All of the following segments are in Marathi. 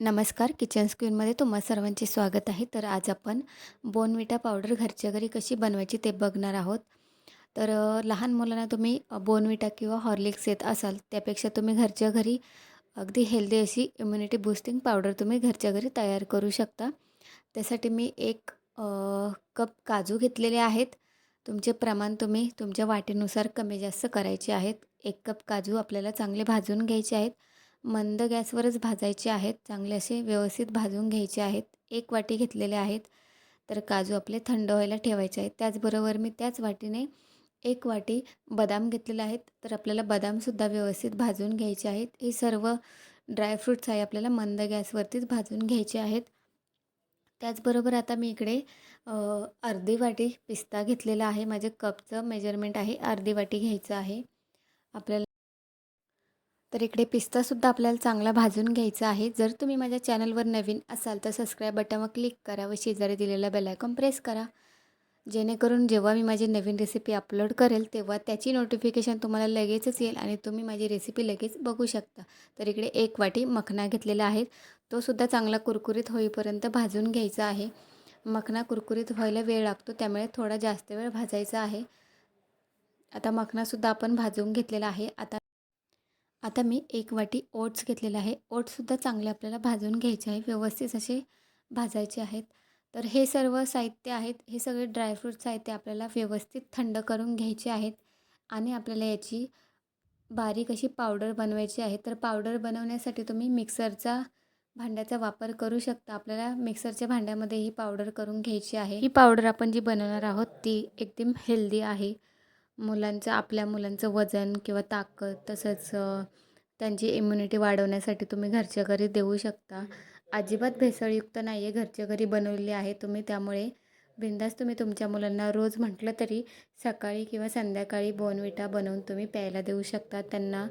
नमस्कार किचन स्क्रीनमध्ये तुम्हा सर्वांचे स्वागत आहे. तर आज आपण बोनविटा पावडर घरच्या घरी कशी बनवायची ते बघणार आहोत. तर लहान मुलांना तुम्ही बोनविटा किंवा हॉर्लिक्स येत असाल त्यापेक्षा तुम्ही घरच्या घरी अगदी हेल्दी अशी इम्युनिटी बूस्टिंग पावडर तुम्ही घरच्या घरी तयार करू शकता. त्यासाठी मी एक कप काजू घेतलेले आहेत. तुमचे प्रमाण तुम्ही तुमच्या वाटीनुसार कमी जास्त करायचे आहेत. एक कप काजू आपल्याला चांगले भाजून घ्यायचे आहेत. मंद गॅसवरच भाजायचे आहेत. चांगले असे व्यवस्थित भाजून घ्यायचे आहेत. एक वाटी घेतलेले आहेत. तर काजू आपले थंड व्हायला ठेवायचे आहेत. त्याचबरोबर मी त्याच वाटीने एक वाटी बदाम घेतलेले आहेत. तर आपल्याला बदामसुद्धा व्यवस्थित भाजून घ्यायचे आहेत. हे सर्व ड्रायफ्रूट्स आहे. आपल्याला मंद गॅसवरतीच भाजून घ्यायचे आहेत. त्याचबरोबर आता मी इकडे अर्धी वाटी पिस्ता घेतलेला आहे. माझ्या कपचं मेजरमेंट आहे. अर्धी वाटी घ्यायचं आहे. आपल्याला तर इकडे पिस्तासुद्धा आपल्याला चांगला भाजून घ्यायचा आहे. जर तुम्ही माझ्या चॅनलवर नवीन असाल तर सबस्क्राईब बटनवर क्लिक करा व शेजारी दिलेला बेलायकॉन प्रेस करा. जेणेकरून जेव्हा मी माझी नवीन रेसिपी अपलोड करेल तेव्हा त्याची नोटिफिकेशन तुम्हाला लगेचच येईल आणि तुम्ही माझी रेसिपी लगेच बघू शकता. तर इकडे एक वाटी मखना घेतलेला आहे. तो सुद्धा चांगला कुरकुरीत होईपर्यंत भाजून घ्यायचा आहे. मखना कुरकुरीत व्हायला वेळ लागतो त्यामुळे थोडा जास्त वेळ भाजायचा आहे. आता मखनासुद्धा आपण भाजून घेतलेला आहे. आता आता मी एक वाटी ओट्स घेतलेला आहे. ओट्ससुद्धा चांगले आपल्याला भाजून घ्यायचे आहे. व्यवस्थित असे भाजायचे आहेत. तर हे सर्व साहित्य आहेत. हे सगळे ड्रायफ्रूट्स आहेत ते आपल्याला व्यवस्थित थंड करून घ्यायचे आहेत. आणि आपल्याला याची बारीक अशी पावडर बनवायची आहे. तर पावडर बनवण्यासाठी तुम्ही मिक्सरचा भांड्याचा वापर करू शकता. आपल्याला मिक्सरच्या भांड्यामध्ये ही पावडर करून घ्यायची आहे. ही पावडर आपण जी बनवणार आहोत ती एकदम हेल्दी आहे. मुलांचं आपल्या मुलांचं वजन किंवा ताकद तसंच त्यांची इम्युनिटी वाढवण्यासाठी तुम्ही घरच्या घरी देऊ शकता. अजिबात भेसळयुक्त नाही आहे घरच्या घरी बनवलेली आहे तुम्ही त्यामुळे बिंदास तुम्ही तुमच्या मुलांना रोज म्हटलं तरी सकाळी किंवा संध्याकाळी बोनविटा बनवून तुम्ही प्यायला देऊ शकता. त्यांना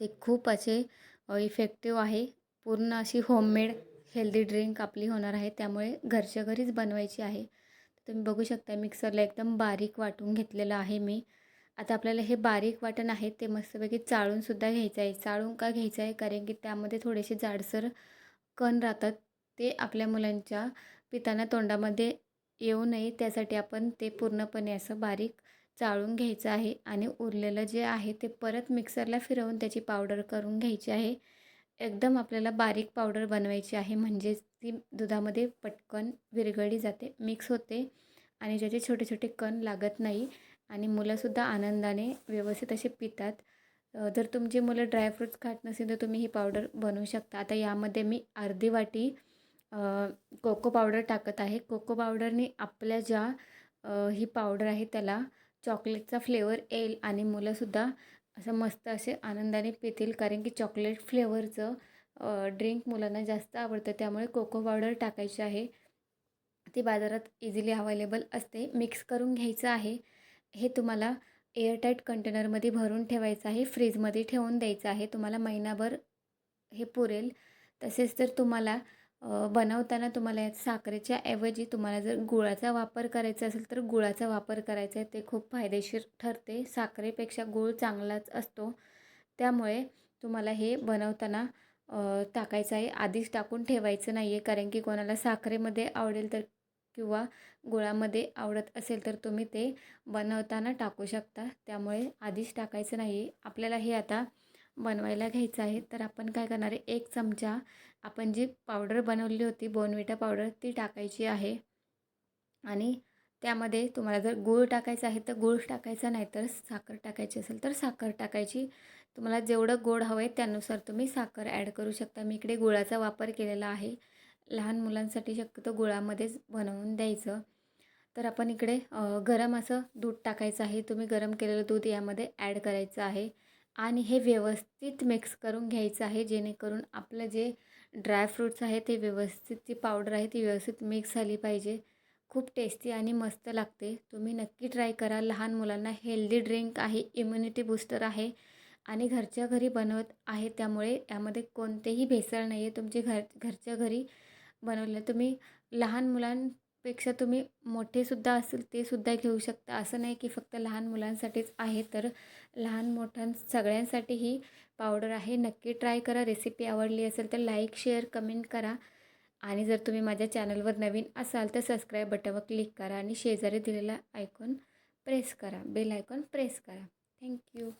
ते खूप असे इफेक्टिव्ह आहे. पूर्ण अशी होममेड हेल्दी ड्रिंक आपली होणार आहे. त्यामुळे घरच्या घरीच बनवायची आहे. तुम्ही बघू शकता मिक्सरला एकदम बारीक वाटून घेतलेलं आहे मी. आता आपल्याला हे बारीक वाटण आहे ते मस्तपैकी चाळूनसुद्धा घ्यायचं आहे. चाळून का घ्यायचं आहे? कारण की त्यामध्ये थोडेसे जाडसर कण राहतात ते आपल्या मुलांच्या पिताना तोंडामध्ये येऊ नये. त्यासाठी आपण ते पूर्णपणे असं बारीक चाळून घ्यायचं आहे आणि उरलेलं जे आहे ते परत मिक्सरला फिरवून त्याची पावडर करून घ्यायची आहे. एकदम आपल्याला बारीक पावडर बनवायची आहे. म्हणजेच ती दुधामध्ये पटकन विरघळली जाते मिक्स होते आणि ज्याचे छोटे छोटे कण लागत नाही आणि मुलंसुद्धा आनंदाने व्यवस्थित असे पितात. जर तुमची मुलं ड्रायफ्रूट्स खात नसेल तर तुम्ही ही पावडर बनवू शकता. आता यामध्ये मी अर्धी वाटी कोको पावडर टाकत आहे. कोको पावडरने आपल्या ज्या ही पावडर आहे त्याला चॉकलेटचा फ्लेवर येईल आणि मुलंसुद्धा असं मस्त असे आनंदाने पितील कारण की चॉकलेट फ्लेवरचं ड्रिंक मुलांना जास्त आवडतं. त्यामुळे कोको पावडर टाकायची आहे. ती बाजारात इझिली अवेलेबल असते. मिक्स करून घ्यायचं आहे. हे तुम्हाला एअरटाईट कंटेनरमध्ये भरून ठेवायचं आहे. फ्रीजमध्ये ठेवून द्यायचं आहे. तुम्हाला महिनाभर हे पुरेल. तसेच जर तुम्हाला बनवताना तुम्हाला यात साखरेच्या ऐवजी तुम्हाला जर गुळाचा वापर करायचा असेल तर गुळाचा वापर करायचा आहे. ते खूप फायदेशीर ठरते. साखरेपेक्षा गूळ चांगलाच असतो. त्यामुळे तुम्हाला हे बनवताना टाकायचं आहे. आधीच टाकून ठेवायचं नाही आहे कारण की कोणाला साखरेमध्ये आवडेल तर किंवा गुळामध्ये आवडत असेल तर तुम्ही ते बनवताना टाकू शकता. त्यामुळे आधीच टाकायचं नाही आहे आपल्याला हे आता बनवायला घ्यायचं आहे. तर आपण काय करणार आहे? एक चमचा आपण जी पावडर बनवली होती बोनविटा पावडर ती टाकायची आहे. आणि त्यामध्ये तुम्हाला जर गूळ टाकायचा आहे तर गूळ टाकायचा नाही तर साखर टाकायची असेल तर साखर टाकायची. तुम्हाला जेवढं गोड हवं आहे त्यानुसार तुम्ही साखर ॲड करू शकता. मी इकडे गुळाचा वापर केलेला आहे. लहान मुलांसाठी शक्यतो गुळामध्येच बनवून द्यायचं. तर आपण इकडे गरम असं दूध टाकायचं आहे. तुम्ही गरम केलेलं दूध यामध्ये ॲड करायचं आहे. आणि हे व्यवस्थित मिक्स करून घ्यायचं आहे जेणेकरून आपलं जे ड्रायफ्रूट्स आहे ते व्यवस्थित जी पावडर आहे ती व्यवस्थित मिक्स झाली पाहिजे. खूप टेस्टी आणि मस्त लागते. तुम्ही नक्की ट्राय करा. लहान मुलांना हेल्दी ड्रिंक आहे इम्युनिटी बूस्टर आहे आणि घरच्या घरी बनवत आहे त्यामुळे यामध्ये कोणतेही भेसळ नाही आहे तुमचे घर घरच्या घरी बनवलं तुम्ही लहान मुलां पेक्षा तुम्ही मोठेसुद्धा असेल ते सुद्धा घेऊ शकता. असं नाही की फक्त लहान मुलांसाठीच आहे तर लहान मोठ्यां सगळ्यांसाठी ही पावडर आहे. नक्की ट्राय करा. रेसिपी आवडली असेल तर लाईक शेअर कमेंट करा. आणि जर तुम्ही माझ्या चॅनलवर नवीन असाल तर सबस्क्राईब बटनवर क्लिक करा आणि शेजारी दिलेला आयकॉन प्रेस करा. बेल आयकॉन प्रेस करा. Thank you